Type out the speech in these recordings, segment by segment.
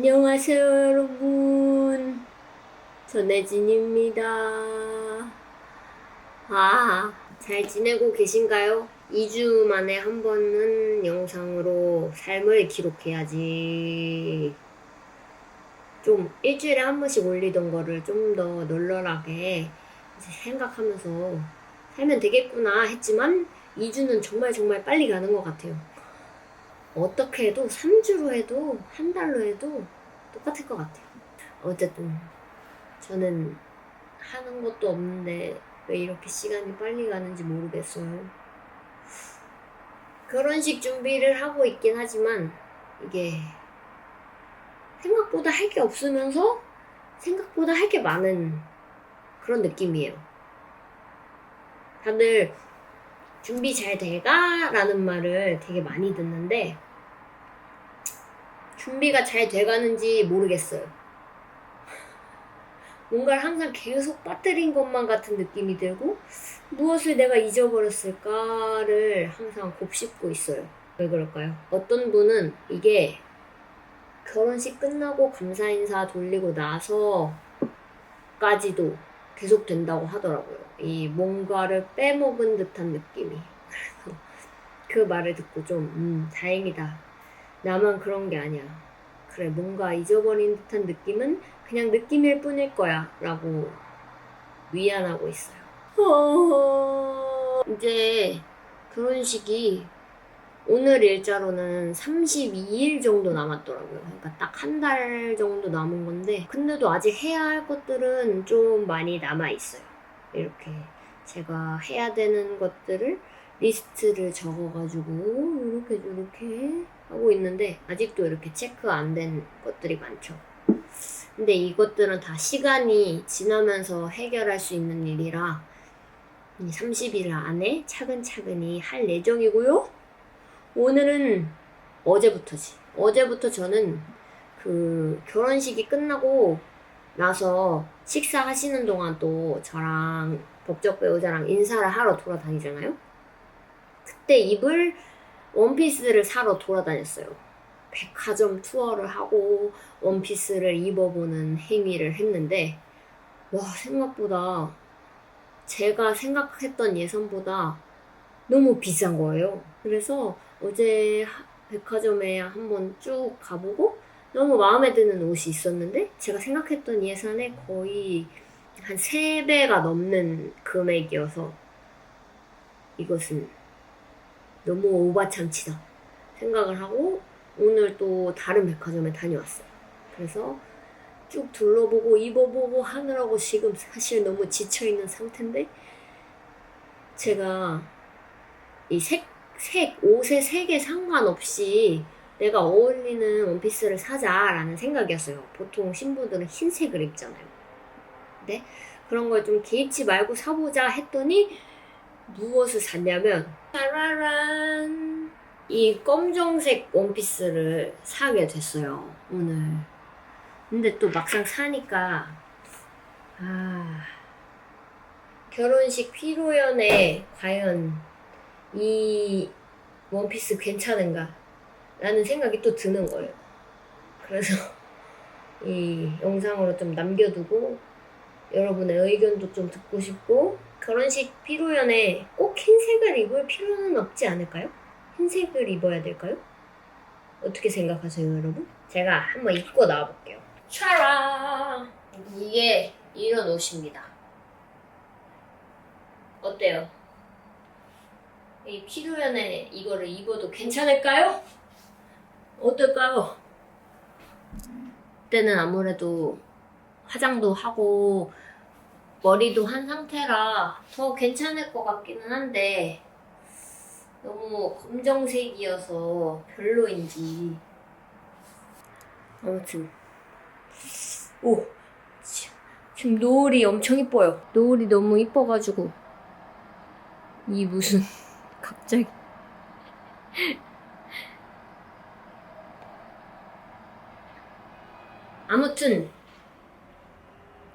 안녕하세요, 여러분. 전혜진입니다. 아, 잘 지내고 계신가요? 2주 만에 한 번은 영상으로 삶을 기록해야지. 좀 일주일에 한 번씩 올리던 거를 좀 더 널널하게 생각하면서 살면 되겠구나 했지만 2주는 정말 정말 빨리 가는 것 같아요. 어떻게 해도 3주로 해도 한 달로 해도 똑같을 것 같아요. 어쨌든 저는 하는 것도 없는데 왜 이렇게 시간이 빨리 가는지 모르겠어요. 결혼식 준비를 하고 있긴 하지만 이게 생각보다 할 게 없으면서 생각보다 할 게 많은 그런 느낌이에요. 다들 준비 잘 돼가? 라는 말을 되게 많이 듣는데 준비가 잘 돼가는지 모르겠어요. 뭔가를 항상 계속 빠뜨린 것만 같은 느낌이 들고 무엇을 내가 잊어버렸을까를 항상 곱씹고 있어요. 왜 그럴까요? 어떤 분은 이게 결혼식 끝나고 감사 인사 돌리고 나서까지도 계속 된다고 하더라고요. 이 뭔가를 빼먹은 듯한 느낌이. 그래서 그 말을 듣고 좀, 음, 다행이다. 나만 그런 게 아니야. 그래, 뭔가 잊어버린 듯한 느낌은 그냥 느낌일 뿐일 거야. 라고 위안하고 있어요. 어... 이제 결혼식이 오늘 일자로는 32일 정도 남았더라고요. 그러니까 딱 한 달 정도 남은 건데, 근데도 아직 해야 할 것들은 좀 많이 남아있어요. 이렇게 제가 해야 되는 것들을 리스트를 적어가지고, 이렇게 이렇게 하고 있는데, 아직도 이렇게 체크 안 된 것들이 많죠. 근데 이것들은 다 시간이 지나면서 해결할 수 있는 일이라, 이 30일 안에 차근차근히 할 예정이고요. 오늘은 어제부터지. 어제부터 저는 그 결혼식이 끝나고 나서 식사하시는 동안 또 저랑 법적 배우자랑 인사를 하러 돌아다니잖아요. 그때 입을 원피스를 사러 돌아다녔어요. 백화점 투어를 하고 원피스를 입어보는 행위를 했는데, 와, 생각보다 제가 생각했던 예산보다 너무 비싼 거예요. 그래서 어제 하- 백화점에 한번 쭉 가보고 너무 마음에 드는 옷이 있었는데 제가 생각했던 예산에 거의 한 3배가 넘는 금액이어서 이것은 너무 오바참치다 생각을 하고 오늘 또 다른 백화점에 다녀왔어요. 그래서 쭉 둘러보고 입어보고 하느라고 지금 사실 너무 지쳐있는 상태인데 제가 이 색, 색, 옷의 색에 상관없이 내가 어울리는 원피스를 사자라는 생각이었어요. 보통 신부들은 흰색을 입잖아요. 근데 그런 걸 좀 개의치 말고 사보자 했더니 무엇을 샀냐면 짜라란 이 검정색 원피스를 사게 됐어요. 오늘. 근데 또 막상 사니까 아 결혼식 피로연에 과연 이 원피스 괜찮은가? 라는 생각이 또 드는 거예요. 그래서 이 영상으로 좀 남겨두고 여러분의 의견도 좀 듣고 싶고 결혼식 피로연에 꼭 흰색을 입을 필요는 없지 않을까요? 흰색을 입어야 될까요? 어떻게 생각하세요, 여러분? 제가 한번 입고 나와볼게요. 샤라! 이게 이런 옷입니다. 어때요? 이 피로연에 이거를 입어도 괜찮을까요? 어떨까요? 그때는 아무래도 화장도 하고 머리도 한 상태라 더 괜찮을 것 같기는 한데 너무 검정색이어서 별로인지. 아무튼. 오 지- 지금 노을이 엄청 이뻐요. 노을이 너무 이뻐가지고. 이 무슨 갑자기. 아무튼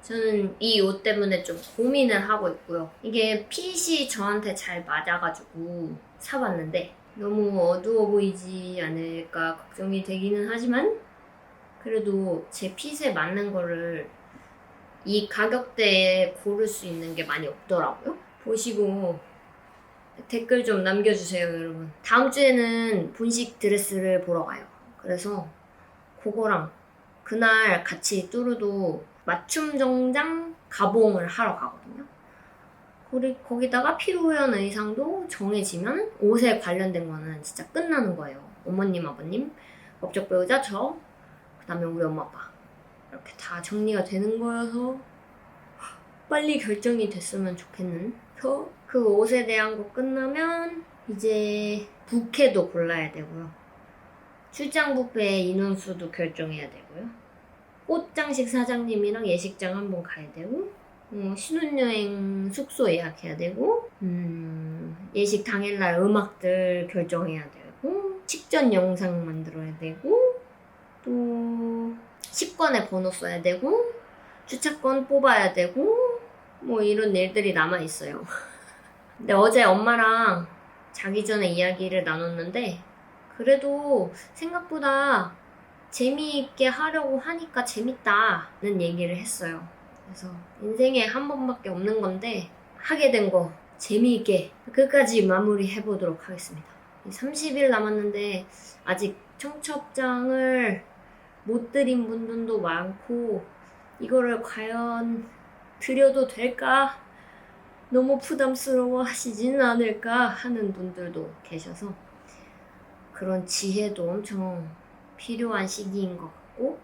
저는 이 옷 때문에 좀 고민을 하고 있고요. 이게 핏이 저한테 잘 맞아가지고 사봤는데 너무 어두워 보이지 않을까 걱정이 되기는 하지만 그래도 제 핏에 맞는 거를 이 가격대에 고를 수 있는 게 많이 없더라고요. 보시고 댓글 좀 남겨주세요, 여러분. 다음 주에는 본식 드레스를 보러 가요. 그래서 그거랑 그날 같이 뚜루도 맞춤 정장 가봉을 하러 가거든요. 거기, 거기다가 피로연 의상도 정해지면 옷에 관련된 거는 진짜 끝나는 거예요. 어머님, 아버님, 법적 배우자, 저, 그 다음에 우리 엄마, 아빠. 이렇게 다 정리가 되는 거여서 빨리 결정이 됐으면 좋겠는. 저, 그 옷에 대한 거 끝나면 이제 부케도 골라야 되고요. 출장 뷔페 인원수도 결정해야 되고요. 꽃장식 사장님이랑 예식장 한번 가야 되고, 어, 신혼여행 숙소 예약해야 되고, 음, 예식 당일날 음악들 결정해야 되고, 식전 영상 만들어야 되고, 또 식권에 번호 써야 되고, 주차권 뽑아야 되고, 뭐 이런 일들이 남아 있어요. 근데 어제 엄마랑 자기 전에 이야기를 나눴는데, 그래도 생각보다 재미있게 하려고 하니까 재밌다는 얘기를 했어요. 그래서 인생에 한 번밖에 없는 건데 하게 된 거 재미있게 끝까지 마무리 해 보도록 하겠습니다. 30일 남았는데 아직 청첩장을 못 드린 분들도 많고 이거를 과연 드려도 될까? 너무 부담스러워 하시지는 않을까 하는 분들도 계셔서 그런 지혜도 엄청 필요한 시기인 것 같고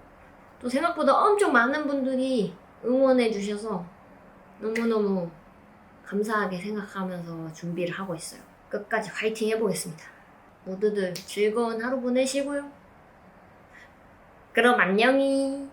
또 생각보다 엄청 많은 분들이 응원해 주셔서 너무너무 감사하게 생각하면서 준비를 하고 있어요. 끝까지 화이팅 해보겠습니다. 모두들 즐거운 하루 보내시고요. 그럼 안녕히.